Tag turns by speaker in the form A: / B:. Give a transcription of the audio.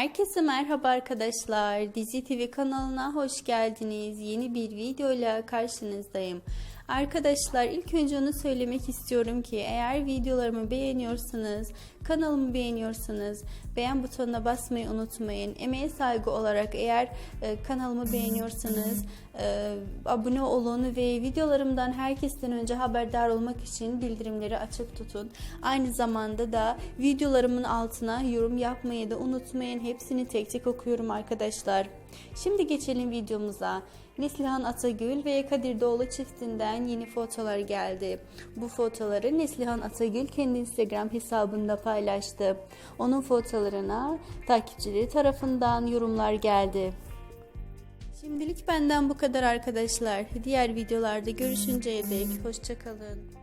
A: Herkese merhaba arkadaşlar. Dizi TV kanalına hoş geldiniz. Yeni bir videoyla karşınızdayım. Arkadaşlar ilk önce onu söylemek istiyorum ki eğer videolarımı beğeniyorsanız, kanalımı beğeniyorsanız beğen butonuna basmayı unutmayın. Emeğe saygı olarak eğer e, kanalımı beğeniyorsanız e, abone olun ve videolarımdan herkesten önce haberdar olmak için bildirimleri açık tutun. Aynı zamanda da videolarımın altına yorum yapmayı da unutmayın. Hepsini tek tek okuyorum arkadaşlar. Şimdi geçelim videomuza. Neslihan Atagül ve Kadir Doğulu çiftinden yeni fotolar geldi. Bu fotoları Neslihan Atagül kendi Instagram hesabında paylaştı. Onun fotolarına takipçileri tarafından yorumlar geldi. Şimdilik benden bu kadar arkadaşlar. Diğer videolarda görüşünceye dek hoşçakalın.